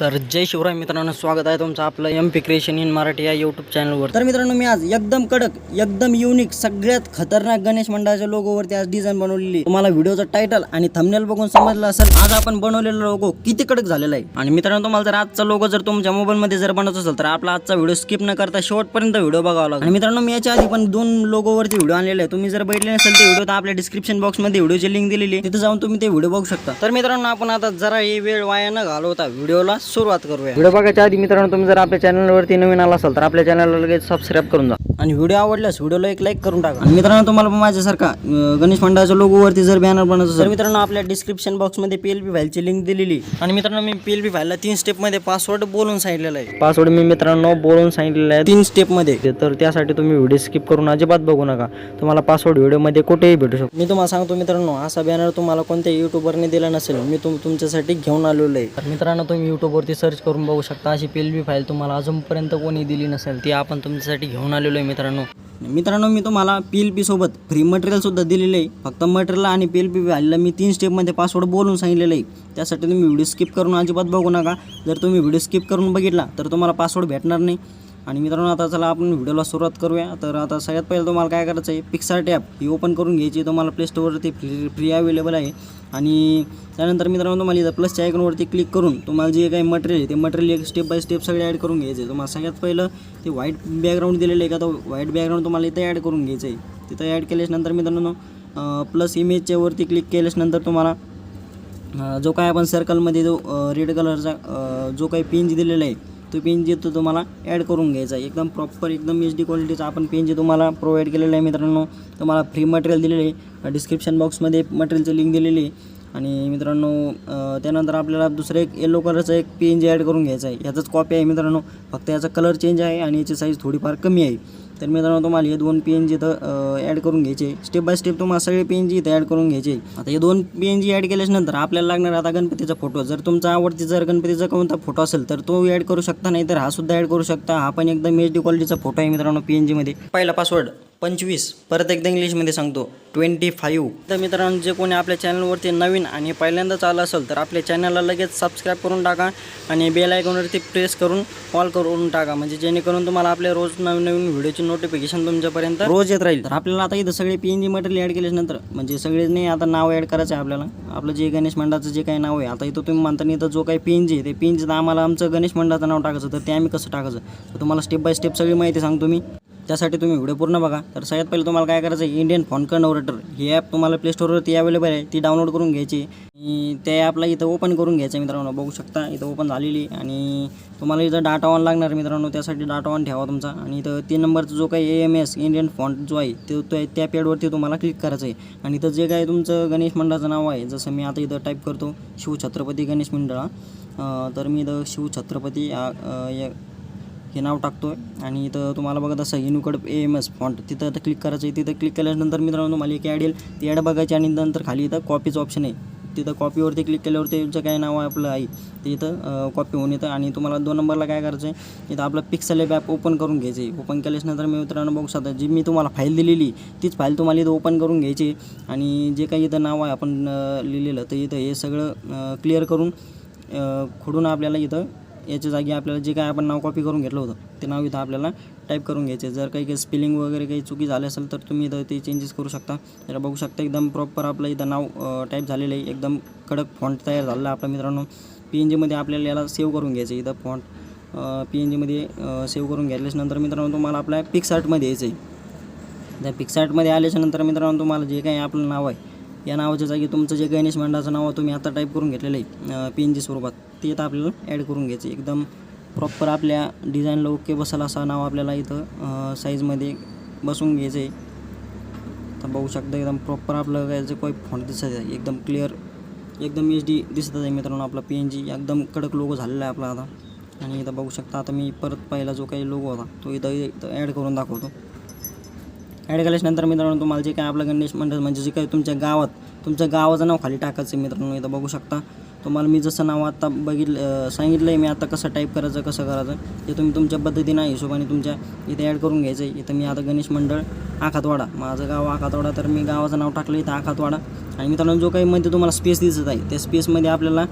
तर जय शिवराय मित्रांनो स्वागत आहे तुमचं आपलं M P creation in Marathi या यूट्यूब चॅनलवर तर मित्रांनो मी आज एकदम कडक एकदम युनिक सगळ्यात खतरनाक गणेश मंडळाच्या लोगोवरती आज डिझाईन बनवलेली. तुम्हाला व्हिडिओचं टायटल आणि थंबनेल बघून समजलं असेल आज आपण बनवलेला लोगो किती कडक झालेला आहे. आणि मित्रांनो तुम्हाला जर आजचा लोगो जर तुमच्या मोबाईलमध्ये जर बनवत असेल तर आपला आजचा व्हिडिओ स्किप न करता शेवटपर्यंत व्हिडिओ बघावा लागेल. आणि मित्रांनो मी याच्या आधी पण दोन लोगोवरती व्हिडिओ आणलेले आहे तुम्ही जर बघितले नसेल ते व्हिडिओ तर आपल्या डिस्क्रिप्शन बॉक्समध्ये व्हिडिओची लिंक दिलेली तिथे जाऊन तुम्ही ते व्हिडिओ बघू शकता. तर मित्रांनो आपण आता जरा ही वेळ वाया न घालवता व्हिडिओला सुरुवात करूया. व्हिडिओ बघायच्या आधी मित्रांनो तुम्ही जर आपल्या चॅनलवरती नवीन आला असाल तर आपल्या चॅनलला लगेच सबस्क्राईब करून जा. आणि व्हिडिओ आवडल्यास व्हिडिओला एक लाईक करून टाका. आणि मित्रांनो तुम्हाला पण माझ्यासारखा गणेश मंडळाच्या लोगोवरती जर बॅनर बनवत असेल तर मित्रांनो आपल्या डिस्क्रिप्शन बॉक्समध्ये पी एल पी फाईलची लिंक दिलेली आणि मित्रांनो मी पी एल पी फाईलला तीन स्टेपमध्ये पासवर्ड बोलून सांगितलेला आहे. पासवर्ड मी मित्रांनो बोलून सांगितलेला आहे. तीन स्टेपमध्ये तर त्यासाठी तुम्ही व्हिडिओ स्किप करून अजिबात बघू नका. तुम्हाला पासवर्ड व्हिडिओमध्ये कुठेही भेटू शकतो. मी तुम्हाला सांगतो मित्रांनो असा बॅनर तुम्हाला कोणत्या युट्यूबरने दिला नसेल मी तुम तुमच्यासाठी घेऊन आलेलो आहे. तर मित्रांनो तुम्ही यूट्यूबवरती सर्च करून बघू शकता. अशी पी एल बी फाईल तुम्हाला अजूनपर्यंत कोणी दिली नसेल ती आपण तुमच्यासाठी घेऊन आलेलो आहे मित्रांनो. मित्रांनो मी तुम्हाला पी एल पी सोबत फ्री मटेरियलसुद्धा दिलेलं आहे फक्त मटेरियल आणि पी एल पी फाईलला मी तीन स्टेपमध्ये पासवर्ड बोलून सांगितलेलं आहे त्यासाठी तुम्ही व्हिडिओ स्किप करून अजिबात बघू नका. जर तुम्ही व्हिडिओ स्किप करून बघितला तर तुम्हाला पासवर्ड भेटणार नाही. आणि मित्रांनो आता चला आपण व्हिडिओला सुरुवात करूया. तर आता सगळ्यात पहिलं तुम्हाला काय करायचं आहे पिक्सार टॅप ही ओपन करून घ्यायची. तुम्हाला प्ले स्टोअरवरती फ्री फ्री अवेलेबल आहे. आणि त्यानंतर मित्रांनो तुम्हाला इथं प्लसच्या आयकॉनवरती क्लिक करून तुम्हाला जे काही मटेरियल आहे ते मटेरियल एक स्टेप बाय स्टेप सगळे ॲड करून घ्यायचे. आहे तुम्हाला सगळ्यात पहिलं ते व्हाईट बॅकग्राऊंड दिलेलं आहे का तो व्हाईट बॅकग्राऊंड तुम्हाला इथं ॲड करून घ्यायचं आहे. तिथं ॲड केल्याच्यानंतर मित्रांनो प्लस इमेजच्या वरती क्लिक केल्याच्यानंतर तुम्हाला जो काय आपण सर्कलमध्ये जो रेड कलरचा जो काही पिंज दिलेला आहे तो पेंज तो तुम्हाला ॲड करून घ्यायचा आहे. एकदम प्रॉपर एकदम एच डी क्वालिटीचा आपण पेंज तुम्हाला प्रोव्हाइड केलेला आहे मित्रांनो तुम्हाला फ्री मटेरियल दिलेले आहे. डिस्क्रिप्शन बॉक्समध्ये मटेरियलची लिंक दिलेली आहे. आणि मित्रांनो त्यानंतर आपल्याला दुसरं एक येलो कलरचं एक पेंज ॲड करून घ्यायचा आहे. ह्याचाच कॉपी आहे मित्रांनो. फक्त याचा कलर चेंज आहे आणि याची साईज थोडीफार कमी आहे. तर मित्रांनो तुम्हाला हे दोन पी एन जी इथं ॲड करून घ्यायचे. स्टेप बाय स्टेप तुम्हाला सगळे पी एन जी इथं ॲड करून घ्यायचे. आता हे दोन पी एन जी ॲड केल्यानंतर आपल्याला लागणार आता गणपतीचा फोटो जर तुमचा आवडती जर गणपतीचा कोणता फोटो असेल तर तो ॲड करू शकता नाही तर हा सुद्धा ॲड करू शकता. हा पण एकदम एच डी क्वालिटीचा फोटो आहे मित्रांनो पी एन जीमध्ये पहिला पासवर्ड पंचवीस. परत एकदा इंग्लिशमध्ये सांगतो. Twenty five. तर मित्रांनो जे कोणी आपल्या चॅनलवरती नवीन आणि पहिल्यांदाच आलं असेल तर आपल्या चॅनलला लगेच सबस्क्राईब करून टाका आणि बेल आयकॉनवरती प्रेस करून कॉल करून टाका. म्हणजे जेणेकरून तुम्हाला आपल्या रोज नवीन नवीन व्हिडिओची नोटिफिकेशन तुमच्यापर्यंत रोज येत राहील. तर आपल्याला आता इथं सगळे P N G material add केल्यानंतर म्हणजे सगळे नाही आता नाव ॲड करायचं आहे आपल्याला. आपलं जे गणेश मंडळाचं जे काही नाव आहे आता इथं तुम्ही म्हणता इथं जो काही पी एन जी आहे ते पी एन जी आम्हाला आमचं गणेश मंडळाचं नाव टाकायचं तर ते आम्ही कसं टाकायचं? तर तुम्हाला स्टेप बाय स्टेप सगळी माहिती सांगतो मी. त्यासाठी तुम्ही व्हिडिओ पूर्ण बघा. तर सगळ्यात पहिले तुम्हाला काय करायचं आहे इंडियन फॉन कन्व्हर्टर ही ॲप तुम्हाला प्ले स्टोरवरती अवेलेबल आहे. ती डाउनलोड करून घ्यायची. त्या ॲपला इथं ओपन करून घ्यायचं मित्रांनो. बघू शकता इथं ओपन झालेली आहे. आणि तुम्हाला इथं डाटा ऑन लागणार मित्रांनो. त्यासाठी डाटा ऑन ठेवा तुमचा. आणि इथं तीन नंबरचा जो काही A M S Indian font जो आहे तो तो त्या पेडवरती तुम्हाला क्लिक करायचं आहे. आणि इथं जे काय तुमचं गणेश मंडळाचं नाव आहे जसं मी आता इथं टाईप करतो शिवछत्रपती गणेश मंडळ. तर मी इथं शिवछत्रपती हे नाव टाकतो आहे आणि इथं तुम्हाला बघत असं इनुकड ए एम एस फॉन्ट तिथं आता क्लिक करायचं आहे. तिथं क्लिक केल्यानंतर मित्रांनो तुम्हाला एक ॲड येईल. ती ॲड बघायची आणि नंतर खाली इथं कॉपीचं ऑप्शन आहे. तिथं कॉपीवरती क्लिक केल्यावरती तुमचं काय नाव आहे आपलं आहे ते इथं कॉपी होऊन येतं. आणि तुम्हाला दोन नंबरला काय करायचं आहे? इथं आपलं पिक्सल ॲप ओपन करून घ्यायचं आहे. ओपन केल्यानंतर मी मित्रांनो बघू शकता जी मी तुम्हाला फाईल दिलेली तीच फाईल तुम्हाला इथं ओपन करून घ्यायची आहे. आणि जे काही इथं नाव आहे आपण लिहिलेलं तर इथं हे सगळं क्लिअर करून खोडून आपल्याला इथं याच्या जागी आपल्याला जे काय आपण नाव कॉपी करून घेतलं होतं ते नाव इथं आपल्याला टाईप करून घ्यायचे. जर काही काही स्पेलिंग वगैरे काही चुकी झाली असेल तर तुम्ही इथं ते चेंजेस करू शकता. तर बघू शकता एकदम प्रॉपर आपलं इथं नाव टाईप झालेलं आहे. एकदम कडक फॉन्ट तयार झालेला आहे आपला मित्रांनो. पी एन जीमध्ये आपल्याला याला सेव्ह करून घ्यायचं आहे इथं फॉन्ट पी एन जीमध्ये सेव्ह करून घेतल्याच्यानंतर मित्रांनो तुम्हाला आपल्या पिक्सार्टमध्ये यायचं आहे. त्या पिक्सार्टमध्ये आल्याच्यानंतर मित्रांनो तुम्हाला जे काही आपलं नाव आहे या नावाच्या जागी तुमचं जे गणेश मंडळाचं नाव आहे तुम्ही आता टाईप करून घेतलेलं आहे पी एन जी स्वरूपात. ते आता आपल्याला ॲड करून घ्यायचं एकदम प्रॉपर आपल्या डिझाईनला ओके बसेल असं नाव आपल्याला इथं साईजमध्ये बसून घ्यायचं आहे. तर बघू शकता एकदम प्रॉपर आपलं काय जे काही फॉन्ट दिसत आहे एकदम क्लिअर एकदम एच डी दिसत आहे मित्रांनो आपला पी एन जी एकदम कडक लोगो झालेला आहे आपला आता. आणि इथं बघू शकता आता मी परत पहिला जो काही लोगो होता तो इथं इथं ॲड करून दाखवतो. ॲड केल्याच्यानंतर मित्रांनो तुम्हाला जे काय आपलं गणेश मंडळ म्हणजे जे काही तुमच्या गावात तुमच्या गावाचं नाव खाली टाकायचं आहे मित्रांनो इथं बघू शकता. तुम्हाला मी जसं नाव आत्ता बघितलं सांगितलं आहे मी आता कसं टाईप करायचं कसं करायचं ते तुम्ही तुमच्या पद्धतीनं हिशोबाने तुमच्या इथे ॲड करून घ्यायचं आहे. इथं मी आता गणेश मंडळ आखातवाडा माझं गाव आखातवाडा तर मी गावाचं नाव टाकलं इथं आखातवाडा. आणि मित्रांनो जो काही मध्ये तुम्हाला स्पेस दिसत आहे त्या स्पेसमध्ये आपल्याला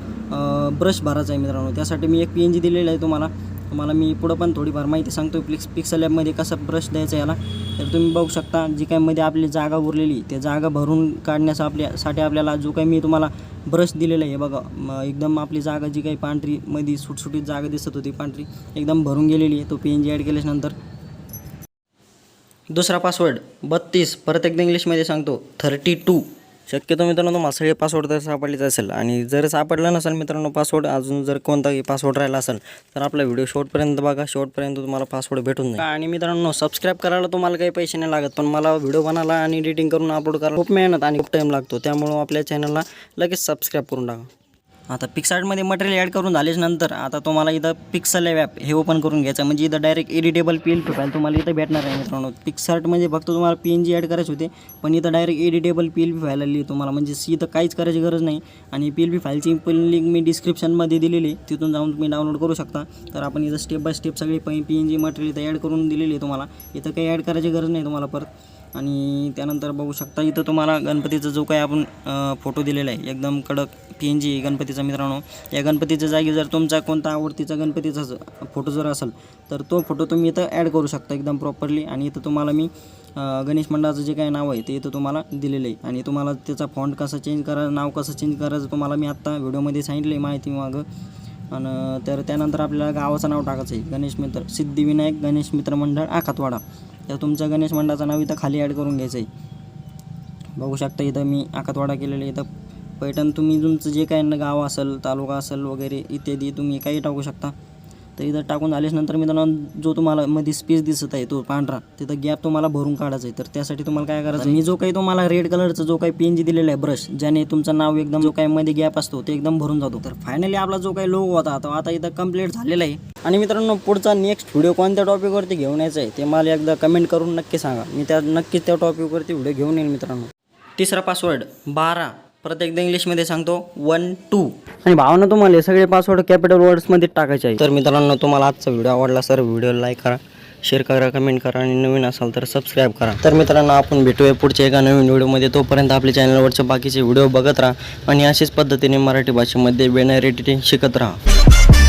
ब्रश भरायचा आहे मित्रांनो. त्यासाठी मी एक पी एन जी दिलेलं आहे तुम्हाला. तुम्हाला मी पुढं पण थोडीफार माहिती सांगतो पिक्स पिक्सल लॅबमध्ये कसा ब्रश द्यायचा याला तर तुम्ही बघू शकता जी काही मध्ये आपली जागा उरलेली त्या जागा भरून काढण्याचा आपल्यासाठी आपल्याला जो काही मी तुम्हाला ब्रश दिलेला आहे बघा एकदम आपली जागा जी काही पांढरी मध्ये सुटसुटीत जागा दिसत होती पांढरी एकदम भरून गेलेली आहे तो पी एन जी ॲड केल्यानंतर. दुसरा पासवर्ड बत्तीस परत एकदा इंग्लिशमध्ये सांगतो थर्टी टू शक्यतो मित्रांनो मासळी पासवर्ड तर सापडलेच असेल. आणि जर सापडला नसेल मित्रांनो पासवर्ड अजून जर कोणताही पासवर्ड राहिला असेल तर आपला व्हिडिओ शेवटपर्यंत बघा. शेवटपर्यंत तुम्हाला पासवर्ड भेटून जाईल. आणि मित्रांनो सबस्क्राईब करायला तुम्हाला काही पैसे नाही लागत पण मला व्हिडिओ बनायला आणि एडिटिंग करून अपलोड करायला खूप मेहनत आणि खूप टाईम लागतो. त्यामुळं आपल्या चॅनलला लगेच सबस्क्राईब करून टाका. आता पिक्सार्टमध्ये मटेरियल ॲड करून झालेच नंतर आता तुम्हाला इथं पिक्सल ॲप हे ओपन करून घ्यायचं म्हणजे इथं direct editable P L P file तुम्हाला इथं भेटणार आहे मित्रांनो. पिक्सार्ट म्हणजे फक्त तुम्हाला पी एन जी ॲड करायचे होते पण इथं direct editable P L P file आली तुम्हाला. म्हणजे इथं काहीच करायची गरज नाही. आणि पी एल पी फाईलची पण लिंक मी डिस्क्रिप्शनमध्ये दिलेली तिथून जाऊन तुम्ही डाउनलोड करू शकता. तर आपण इथं स्टेप बाय स्टेप सगळी पी एन जी मटेरियल इथं ॲड करून दिलेली आहे तुम्हाला. इथं काही ॲड करायची गरज नाही तुम्हाला परत. आणि त्यानंतर बघू शकता इथं तुम्हाला गणपतीचा जो काही आपण फोटो दिलेला आहे एकदम कडक पी एन जी गणपतीचा मित्रांनो. या गणपतीच्या जागी जर तुमचा कोणता आवडतीचा गणपतीचा ज- फोटो जर असेल तर तो फोटो तुम्ही इथं ॲड करू शकता एकदम प्रॉपरली आणि इथं तुम्हाला मी गणेश मंडळाचं जे काही नाव आहे ते इथं तुम्हाला दिलेलं आहे. आणि तुम्हाला त्याचा फॉन्ट कसं चेंज करा नाव कसं चेंज करायचं तुम्हाला मी आत्ता व्हिडिओमध्ये सांगितलं आहे माहिती मागं. आणि तर त्यानंतर आपल्याला गावाचं नाव टाकायचं आहे गणेश मित्र सिद्धिविनायक गणेश मित्र मंडळ आखातवाडा. तर तुमचं गणेश मंडळाचं नाव इथं खाली ॲड करून घ्यायचं आहे बघू शकता इथं मी आखातवाडा केलेलं आहे. इथं पैठण तुम्ही तुमचं जे काही गाव असेल तालुका असेल वगैरे इत्यादी तुम्ही काही टाकू शकता. तर इथं टाकून झाल्याच नंतर मित्रांनो जो तुम्हाला मध्ये स्पेस दिसत आहे तो पांढरा तिथं गॅप तुम्हाला भरून काढायचा आहे. तर त्यासाठी तुम्हाला काय करायचं मी जो काही तुम्हाला रेड कलरचा जो काही पेन जी दिलेला आहे ब्रश ज्याने तुमचं नाव एकदम जो काही मध्ये गॅप असतो ते एकदम भरून जातो. तर फायनली आपला जो काही लोगो होता तो आता इथं कंप्लीट झालेला आहे. आणि मित्रांनो पुढचा नेक्स्ट व्हिडिओ कोणत्या टॉपिकवरती घेऊन यायचा आहे ते मला एकदा कमेंट करून नक्की सांगा. मी त्या नक्कीच त्या टॉपिकवरती व्हिडिओ घेऊन येईल मित्रांनो. तिसरा पासवर्ड बारा. परत एकदा इंग्लिशमध्ये सांगतो वन टू आणि भावना तुम्हाला हे सगळे पासवर्ड कॅपिटल वर्ड्समध्ये टाकायचे आहे तर मित्रांनो तुम्हाला आजचा व्हिडिओ आवडला सर व्हिडिओ लाईक करा शेअर करा कमेंट करा आणि नवीन असाल तर सबस्क्राईब करा. तर मित्रांनो आपण भेटूया पुढच्या एका नवीन व्हिडिओमध्ये तोपर्यंत आपल्या चॅनलवरचे बाकीचे व्हिडिओ बघत राहा आणि अशाच पद्धतीने मराठी भाषेमध्ये बॅनर एडिटिंग शिकत राहा.